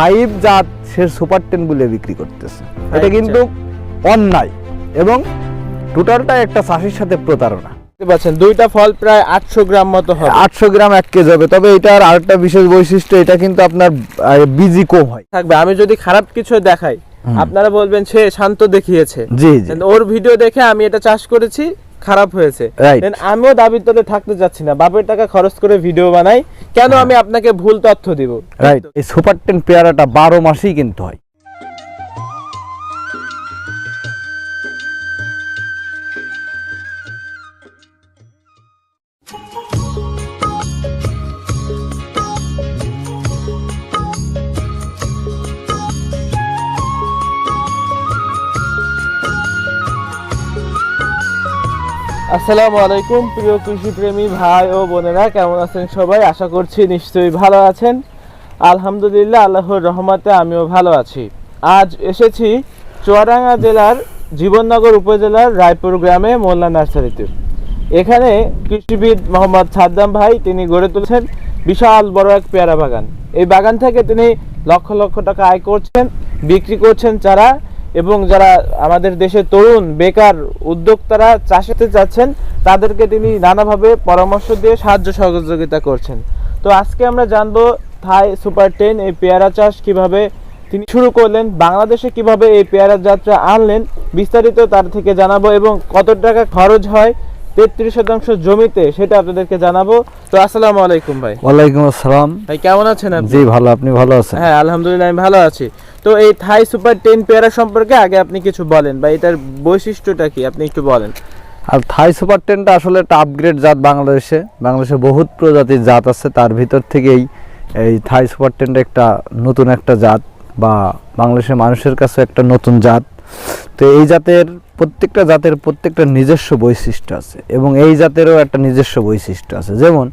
Five জাত সে super ten বলে বিক্রি করতেছে। এটা আচ্ছা। কিন্তু অন্যায় এবং টোটালটা একটা চাষির সাথে প্রতারণা। পাচ্ছেন দুইটা ফল প্রায় আটশো গ্রাম মতো হবে। আটশো গ্রাম এক কেজি হবে তবে এটার আরেকটা বিশেষ বৈশিষ্ট্য এটা কিন্তু আপনার বীজি কম হয়। থাকবে। আমি যদি খারাপ কিছু দেখাই আপনারা বলবেন সে শান্ত দেখিয়েছে। জি ওর ভিডিও দেখে আমি এটা চাষ করেছি খারাপ হয়েছে. আমিও দাবির তলে থাকতে যাচ্ছি না। বাপের টাকা খরচ করে ভিডিও বানাই। কেন হ্যাঁ। আমি আপনাকে ভুল তথ্য দিব? রাইট এই সুপার টেন পেয়ারাটা বারো মাসেই কিন্তু হয়। আসসালামু আলাইকুম, প্রিয় কৃষি প্রেমী ভাই ও বোনেরা, কেমন আছেন সবাই? আশা করছি নিশ্চয়ই ভালো আছেন। আলহামদুলিল্লাহ, আল্লাহর রহমতে আমিও ভালো আছি। আজ এসেছি চুয়াডাঙ্গা জেলার জীবননগর উপজেলার রায়পুর গ্রামে মোল্লা নার্সারিতে। এখানে কৃষিবিদ মোহাম্মদ সাদ্দাম ভাই, তিনি গড়ে তুলেছেন বিশাল বড় এক পেয়ারা বাগান। এই বাগান থেকে তিনি লক্ষ লক্ষ টাকা আয় করছেন, বিক্রি করছেন চারা এবং যারা আমাদের দেশে তরুণ বেকার উদ্যোক্তারা চাষেতে যাচ্ছেন তাদেরকে তিনি নানাভাবে পরামর্শ দিয়ে সাহায্য সহযোগিতা করছেন। তো আজকে আমরা জানব থাই সুপার টেন এই পেয়ারা চাষ কীভাবে তিনি শুরু করলেন বাংলাদেশে কীভাবে এই পেয়ারা যাত্রা আনলেন বিস্তারিত তার থেকে জানাব এবং কত টাকা খরচ হয় তেত্রিশ শতাংশ জমিতে সেটা আপনাদেরকে জানাব। তো আসসালামু আলাইকুম ভাই। ওয়ালাইকুম আসসালাম। ভাই কেমন আছেন আপনি? জি ভালো। আপনি ভালো আছেন? হ্যাঁ আলহামদুলিল্লাহ আমি ভালো আছি। তো এই থাই সুপার টেন পেয়ারা সম্পর্কে আগে আপনি কিছু বলেন বা এটার বৈশিষ্ট্যটা কি? আপনি একটু বলেন। আর থাই সুপার টেনটা আসলে একটা আপগ্রেড জাত বাংলাদেশে। বাংলাদেশে বহুত প্রজাতির জাত আছে। তার ভিতর থেকেই এই থাই সুপার টেনটা একটা নতুন একটা জাত বা বাংলাদেশের মানুষের কাছে একটা নতুন জাত। তো এই জাতের প্রত্যেকটা জাতের প্রত্যেকটা নিজস্ব বৈশিষ্ট্য আছে এবং এই জাতেরও একটা নিজস্ব বৈশিষ্ট্য আছে। যেমন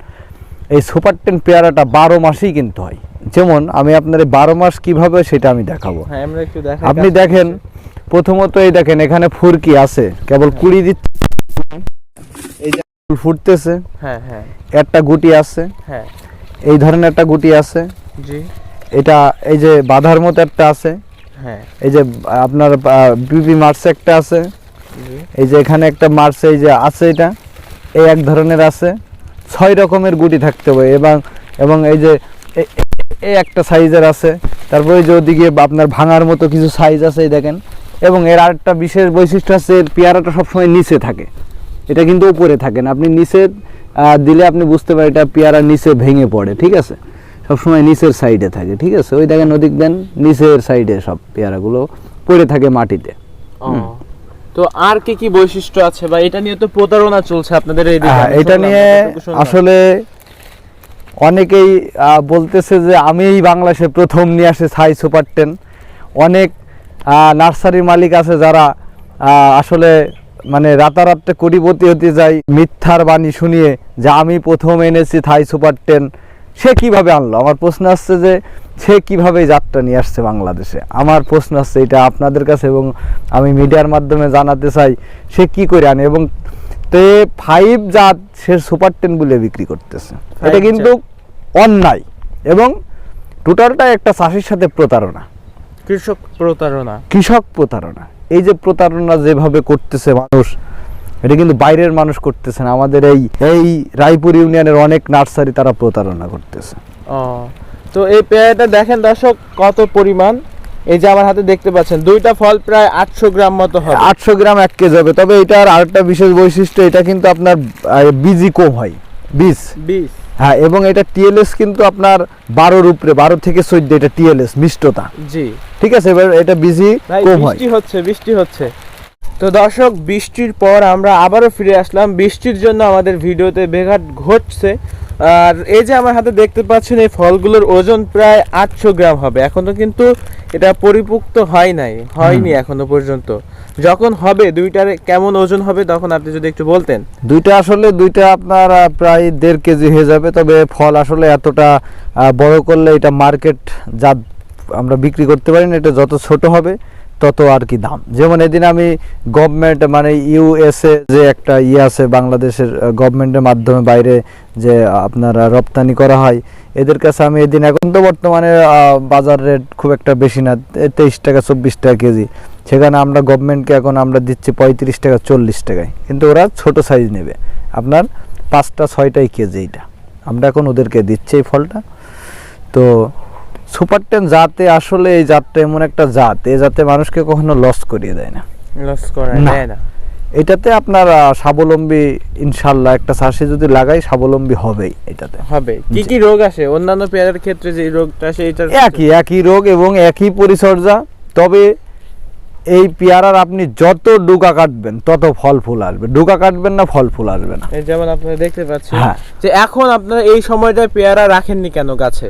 এই সুপার টেন পেয়ারাটা বারো মাসেই কিন্তু হয়। যেমন আমি আপনার বারো মাস কীভাবে সেটা আমি দেখাবো। হ্যাঁ আপনি দেখেন প্রথমত এই দেখেন এখানে ফুরকি আছে কেবল কুড়ি দিচ্ছে। ফুটতেছে হ্যাঁ হ্যাঁ। একটা গুটি আছে হ্যাঁ। এই ধরনের একটা গুটি আছে। এটা এই যে বাধার মতো একটা আছে হ্যাঁ। এই যে আপনার বিপি মার্সে একটা আছে এই যে এখানে একটা মার্সে এই যে আছে এটা এই এক ধরনের আছে। ছয় রকমের গুটি থাকতে হবে এবং এবং এই যে এই একটা সাইজের আছে। তারপরে যে ওদিকে আপনার ভাঙার মতো কিছু সাইজ আছে দেখেন। এবং এর আরেকটা বিশেষ বৈশিষ্ট্য আছে এর পেয়ারাটা সবসময় নিচে থাকে। এটা কিন্তু উপরে থাকে না। আপনি নিচে দিলে আপনি বুঝতে পারেন এটা পেয়ারা নিচে ভেঙে পড়ে ঠিক আছে? সবসময় নিচের সাইডে থাকে ঠিক আছে? ওই দেখেন ওদিক দেন নিচের সাইডে সব পেয়ারাগুলো পড়ে থাকে মাটিতে। তো আর কি কি বৈশিষ্ট্য আছে? বা এটা নিয়ে তো প্রতারণা চলছে আপনাদের হ্যাঁ, এটা নিয়ে আসলে অনেকেই বলতেছে যে আমি এই বাংলাদেশে প্রথম নিয়ে আসে ছাই সুপার টেন। অনেক নার্সারির মালিক আছে যারা আসলে মানে রাতারাত্রে কোটিপতি হতে যায়, মিথ্যার বাণী শুনিয়ে যে আমি প্রথম এনেছি থাই সুপার টেন। সে কীভাবে আনলো? আমার প্রশ্ন আসছে যে সে কীভাবে যাত্রা নিয়ে আসছে বাংলাদেশে? আমার প্রশ্ন আসছে, এটা আপনাদের কাছে এবং আমি মিডিয়ার মাধ্যমে জানাতে চাই, সে কি করে আনে? এবং তে ফাইভ জাত সে সুপার টেন বলে বিক্রি করতেছে। এটা কিন্তু অন্যায় এবং টোটালটা একটা চাষির সাথে প্রতারণা। কৃষক প্রতারণা। কৃষক প্রতারণা। এই যে প্রতারণা যেভাবে করতেছে মানুষ এটা কিন্তু বাইরের মানুষ করতেছে না। আমাদের এই এই রায়পুর ইউনিয়নের অনেক নার্সারি তারা প্রতারণা করতেছে। তো এই পেয়ারাটা দেখেন দর্শক কত পরিমাণ? এই যে আমার হাতে দেখতে পাচ্ছেন দুইটা ফল প্রায় আটশো গ্রাম মতো হবে। আটশো গ্রাম এক কেজি হবে। তবে এটার আরেকটা বিশেষ বৈশিষ্ট্য এটা কিন্তু আপনার বীজই কম হয়। বীজ। বিশ হ্যাঁ এবং এটা টিএলএস কিন্তু আপনার বারোর উপরে বারো থেকে চোদ্দ এটা টিএলএস মিষ্টতা। জি। ঠিক আছে এবার এটা বিজি কম হয়। বৃষ্টি হচ্ছে বৃষ্টি হচ্ছে। তো দর্শক বৃষ্টির পর আমরা আবারও ফিরে আসলাম। বৃষ্টির জন্য আমাদের ভিডিওতে বেঘাট ঘটছে। আর এই যে আমার হাতে দেখতে পাচ্ছেন এই ফলগুলোর ওজন প্রায় আটশো গ্রাম হবে। এখনও কিন্তু এটা পরিপুক্ত হয় নাই হয়নি এখনও পর্যন্ত। যখন হবে দুইটার কেমন ওজন হবে তখন আপনি যদি একটু বলতেন। দুইটা আসলে দুইটা আপনার প্রায় দেড় কেজি হয়ে যাবে তবে ফল আসলে এতটা বড় করলে এটা মার্কেট যা আমরা বিক্রি করতে পারি না এটা যত ছোট হবে তত আর কি দাম। যেমন এদিন আমি গভর্নমেন্ট মানে ইউএসএ যে একটা ইয়ে আছে, বাংলাদেশের গভর্নমেন্টের মাধ্যমে বাইরে যে আপনার রপ্তানি করা হয়, এদের কাছে আমি এদিন এখন তো বর্তমানে বাজার রেট খুব একটা বেশি না, তেইশ টাকা, চব্বিশ টাকা কেজি। সেখানে আমরা গভর্নমেন্টকে এখন আমরা দিচ্ছি পঁয়ত্রিশ টাকা, চল্লিশ টাকায়। কিন্তু ওরা ছোট সাইজ নেবে। আপনার পাঁচটা, ছয়টাই কেজি এটা আমরা এখন ওদেরকে দিচ্ছি এই ফলটা। তো সুপার টেন জাতে আসলে এই জাতটা এমন একটা জাত এই জাতে মানুষকে কখনো লস করিয়ে দেয় না। লস করা না। না। এটাতে আপনার স্বাবলম্বী ইনশাল্লাহ একটা চাষি যদি লাগাই স্বাবলম্বী হবেই এটাতে। হবে। কি কি রোগ আসে? অন্যান্য পেয়ারের ক্ষেত্রে যে রোগটা আসে এটার একই একই রোগ এবং একই পরিচর্যা। তবে এই পেয়ারার আপনি যত ডুকা কাটবেন তত ফল ফুল আসবে। ডুকা কাটবেন না ফল ফুল আসবে না। এই যেমন আপনারা দেখতে পাচ্ছেন হ্যাঁ। যে এখন আপনারা এই সময়টা পেয়ারা রাখেননি কেন গাছে?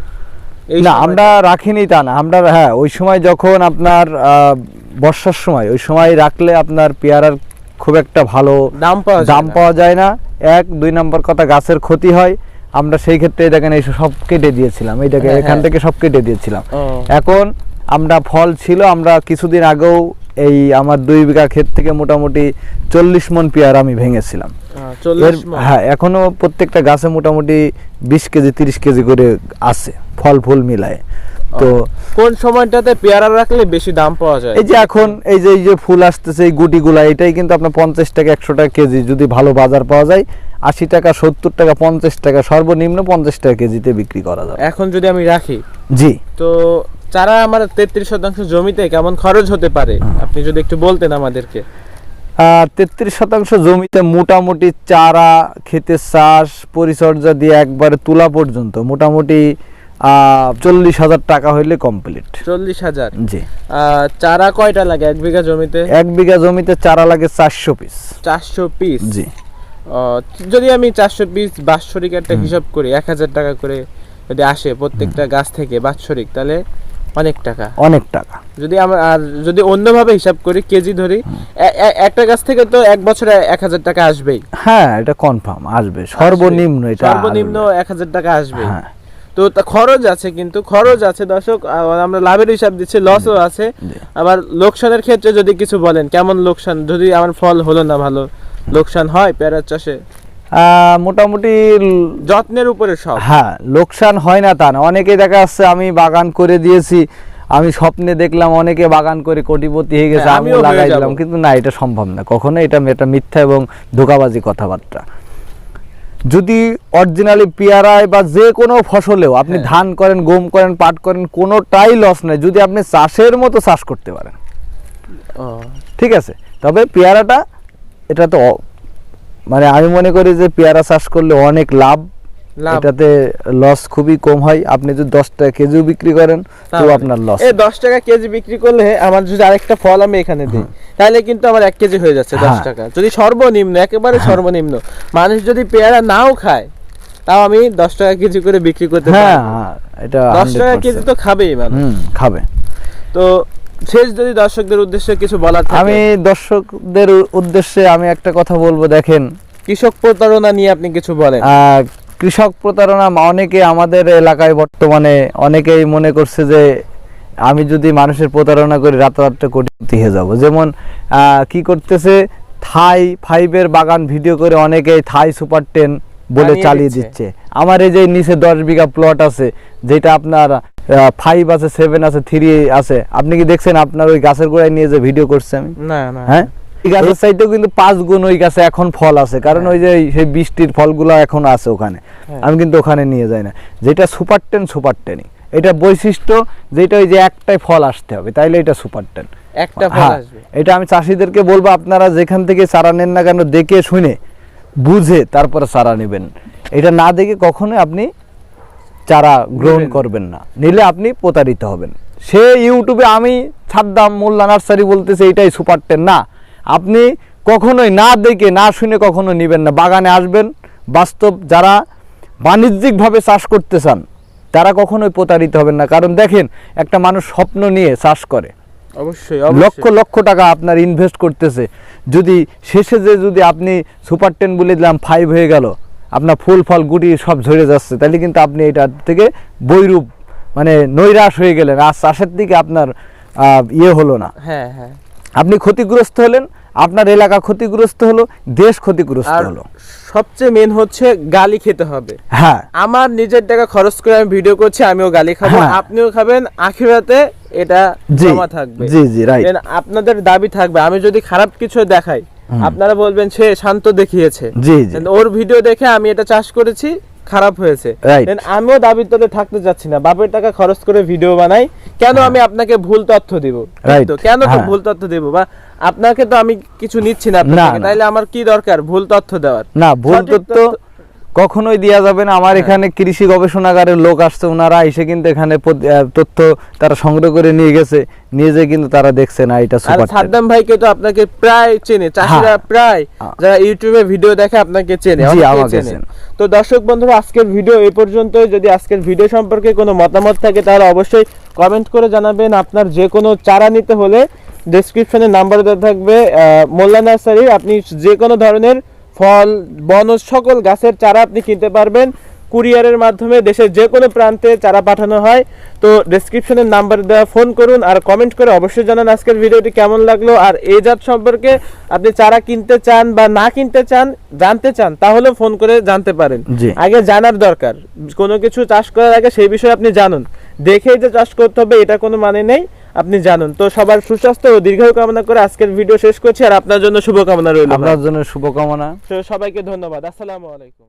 না আমরা রাখিনি তা না। আমরা হ্যাঁ ওই সময় যখন আপনার আহ, বর্ষার সময় ওই সময় রাখলে আপনার পেয়ারার খুব একটা ভালো দাম পাওয়া দাম পাওয়া যায় না। এক দুই নম্বর কথা গাছের ক্ষতি হয়। আমরা সেই ক্ষেত্রে দেখেন এই সব কেটে দিয়েছিলাম। এইটাকে হ্যাঁ, এখান হ্যাঁ। থেকে সব কেটে দিয়েছিলাম। এখন আমরা ফল ছিল আমরা কিছুদিন আগেও এই আমার দুই বিঘা ক্ষেত থেকে মোটামুটি চল্লিশ মন পেয়ারা আমি ভেঙেছিলাম। হ্যাঁ এখনও প্রত্যেকটা গাছে মোটামুটি বিশ কেজি তিরিশ কেজি করে আছে ফল ফুল মিলায়। তো কোন সময়টাতে পেয়ারা রাখলে বেশি দাম পাওয়া যায়? এই যে এখন এই যে এই যে ফুল আসতেছে এই গুটিগুলা এটাই কিন্তু আপনার পঞ্চাশ টাকা একশো টাকা কেজি যদি ভালো বাজার পাওয়া যায় আশি টাকা সত্তর টাকা পঞ্চাশ টাকা সর্বনিম্ন পঞ্চাশ টাকা কেজিতে বিক্রি করা যাবে। এখন যদি আমি রাখি জি। তো চারা আমার তেত্রিশ শতাংশ জমিতে কেমন খরচ হতে পারে? আপনি যদি একটু বলতেন আমাদেরকে। তেত্রিশ শতাংশ জমিতে মোটামুটি চারা খেতে চাষ পরিচর্যা দিয়ে একবারে তোলা পর্যন্ত মোটামুটি চল্লিশ হাজার টাকা হইলে কমপ্লিট চল্লিশ হাজার? জি। চারা কয়টা লাগে এক বিঘা জমিতে? এক বিঘা জমিতে চারা লাগে চারশো পিস চারশো পিস জি। যদি আমি চারশো পিস বাৎসরিক একটা হিসাব করি এক হাজার টাকা করে যদি আসে প্রত্যেকটা গাছ থেকে বাৎসরিক তাহলে অনেক টাকা। অনেক টাকা। যদি আমরা আর যদি অন্যভাবে হিসাব করি কেজি ধরি একটা গাছ থেকে তো এক বছরে এক হাজার টাকা আসবেই। হ্যাঁ এটা কনফার্ম আসবে। সর্বনিম্ন এটা সর্বনিম্ন এক হাজার টাকা আসবে। হ্যাঁ। তো খরচ আছে কিন্তু খরচ আছে দর্শক আমরা লাভের হিসাব দিচ্ছি লসও আছে। আবার লোকসানের ক্ষেত্রে যদি কিছু বলেন কেমন লোকসান? যদি আমার ফল হলো না ভালো লোকসান হয় পেয়ারার চাষে? মোটামুটি যত্নের উপরে সব। হ্যাঁ লোকসান হয় না তা না। অনেকে দেখা যাচ্ছে আমি বাগান করে দিয়েছি আমি স্বপ্নে দেখলাম অনেকে বাগান করে কোটিপতি হয়ে গেছে হ্যাঁ, আমিও আমিও লাগাই দিলাম। কিন্তু না এটা সম্ভব না। কখনো এটা এটা মিথ্যা এবং ধোকাবাজি কথাবার্তা। যদি অরিজিনালি পেয়ারায় বা যে কোনো ফসলেও আপনি হ্যাঁ। ধান করেন গম করেন পাট করেন কোনোটাই লস নেই। যদি আপনি চাষের মতো চাষ করতে পারেন। ঠিক আছে? তবে পেয়ারাটা এটা তো মানে আমি মনে করি যে পেয়ারা চাষ করলে অনেক লাভ এটাতে লস খুবই কম হয়। আপনি যদি দশ টাকা কেজিও বিক্রি করেন তো আপনার লস এই দশ টাকা কেজি বিক্রি করলে আমার যদি আরেকটা ফল আমি এখানে দিই তাহলে কিন্তু আমার এক কেজি হয়ে যাচ্ছে দশ হ্যাঁ। টাকা। যদি সর্বনিম্ন একেবারে সর্বনিম্ন মানুষ যদি পেয়ারা নাও খায় তাও আমি দশ টাকা কেজি করে বিক্রি করতে হ্যাঁ হ্যাঁ, এটা দশ টাকা কেজি তো খাবেই হুম খাবে। তো শেষ যদি দর্শকদের উদ্দেশ্যে কিছু বলার আমি দর্শকদের উদ্দেশ্যে আমি একটা কথা বলব দেখেন। কৃষক প্রতারণা নিয়ে আপনি কিছু বলেন। কৃষক প্রতারণা অনেকে আমাদের এলাকায় বর্তমানে অনেকেই মনে করছে যে আমি যদি মানুষের প্রতারণা করি রাতারাত্রে কোটিপতি হয়ে যাব। যেমন কি করতেছে? থাই ফাইভের বাগান ভিডিও করে অনেকেই থাই সুপার টেন বলে চালিয়ে দিচ্ছে। আমার এই যে নিচে দশ বিঘা প্লট আছে যেটা আপনার ফাইভ আছে সেভেন আছে থ্রি আছে আপনি কি দেখছেন আপনার ওই গাছের গোড়ায় নিয়ে যে ভিডিও করছে আমি? না না। হ্যাঁ? এই গাছের কিন্তু পাঁচ গুণ ওই গাছে এখন ফল আছে কারণ ওই যে সেই বৃষ্টির ফলগুলো এখন আছে ওখানে। হ্যাঁ। আমি কিন্তু ওখানে নিয়ে যাই না। যেটা সুপার টেন সুপার টেনই এটা বৈশিষ্ট্য যেটা ওই যে একটাই ফল আসতে হবে তাইলে এটা সুপার টেন একটা ফল হ্যাঁ। আসবে। এটা আমি চাষিদেরকে বলব আপনারা যেখান থেকে চারা নেন না কেন দেখে শুনে বুঝে তারপরে চারা নেবেন। এটা না দেখে কখনোই আপনি চারা গ্রহণ করবেন না। নিলে আপনি প্রতারিত হবেন। সে ইউটিউবে আমি ছাদ্দাম মোল্লা নার্সারি বলতেছে এটাই সুপার টেন। না আপনি কখনোই না দেখে না শুনে কখনো নেবেন না। বাগানে আসবেন বাস্তব যারা বাণিজ্যিকভাবে চাষ করতে চান তারা কখনোই প্রতারিত হবেন না। কারণ দেখেন একটা মানুষ স্বপ্ন নিয়ে চাষ করে। অবশ্যই লক্ষ লক্ষ টাকা আপনার ইনভেস্ট করতেছে। যদি শেষে যে যদি আপনি সুপার টেন বলে দিলাম ফাইভ হয়ে গেল আপনার ফুল ফল গুটি সব ঝরে যাচ্ছে তাহলে কিন্তু আপনি এটার থেকে বৈরূপ মানে নৈরাশ হয়ে গেলেন। আর চাষের দিকে আপনার আহ, ইয়ে হলো না। হ্যাঁ হ্যাঁ। আপনি ক্ষতিগ্রস্ত হলেন আপনার এলাকা ক্ষতিগ্রস্ত হলো দেশ ক্ষতিগ্রস্ত হলো। সবচেয়ে মেন হচ্ছে গালি খেতে হবে। হ্যাঁ। আমার নিজের টাকা খরচ করে আমি ভিডিও করছি আমিও গালি খাব হ্যাঁ। আপনিও খাবেন আখিরাতে এটা জমা থাকবে। জি জি রাইট আপনাদের দাবি থাকবে। আমি যদি খারাপ কিছু দেখাই আপনারা বলবেন সে শান্ত দেখিয়েছে। ওর ভিডিও দেখে আমি এটা চাষ করেছি খারাপ হয়েছে. আমিও দাবির তলে থাকতে চাচ্ছি না। বাপের টাকা খরচ করে ভিডিও বানাই কেন আমি আপনাকে ভুল তথ্য দিব. তো? কেন তো হ্যাঁ। ভুল তথ্য দিব? বা আপনাকে তো আমি কিছু নিচ্ছি না। তাইলে আমার কি দরকার? ভুল তথ্য দেওয়ার। না ভুল তথ্য- কখনোই দেওয়া যাবে না আমার হ্যাঁ। এখানে কৃষি গবেষণাগারের লোক আসছে ওনারা এসে কিন্তু এখানে তথ্য তারা সংগ্রহ করে নিয়ে গেছে নিয়ে যেয়ে কিন্তু তারা দেখছে না এটা সুপার সাদ্দাম ভাইকে তো আপনাকে প্রায় চেনে চাষিরা হ্যাঁ। প্রায় হ্যাঁ। যারা ইউটিউবে ভিডিও দেখে আপনাকে চেনে আমাকে চেনে। চেনে। তো দর্শক বন্ধুরা আজকের ভিডিও এই পর্যন্ত যদি আজকের ভিডিও সম্পর্কে কোনো মতামত থাকে তাহলে অবশ্যই কমেন্ট করে জানাবেন আপনার যে কোনো চারা নিতে হলে ডেসক্রিপশনে নাম্বার দেওয়া থাকবে মোল্লা নার্সারি আপনি যে কোনো ধরনের ফল বনজ সকল গাছের চারা আপনি কিনতে পারবেন। কুরিয়ারের মাধ্যমে দেশের যে কোনো প্রান্তে চারা পাঠানো হয়। তো ডেসক্রিপশনের নাম্বার দেওয়া ফোন করুন আর কমেন্ট করে অবশ্যই জানান আজকের ভিডিওটি কেমন লাগল। আর এই জাত সম্পর্কে আপনি চারা কিনতে চান বা না কিনতে চান জানতে চান তাহলে ফোন করে জানতে পারেন। আগে জানার দরকার। কোনো কিছু চাষ করার আগে সেই বিষয়ে আপনি জানুন। দেখেই যে চাষ করতে হবে এটা কোনো মানে নেই। আপনি জানুন। তো সবার সুস্বাস্থ্য ও দীর্ঘায়ু কামনা করে আজকের ভিডিও শেষ করছি আর আপনার জন্য শুভকামনা রইল আপনার জন্য শুভকামনা। তো সবাইকে ধন্যবাদ। আসসালামু আলাইকুম।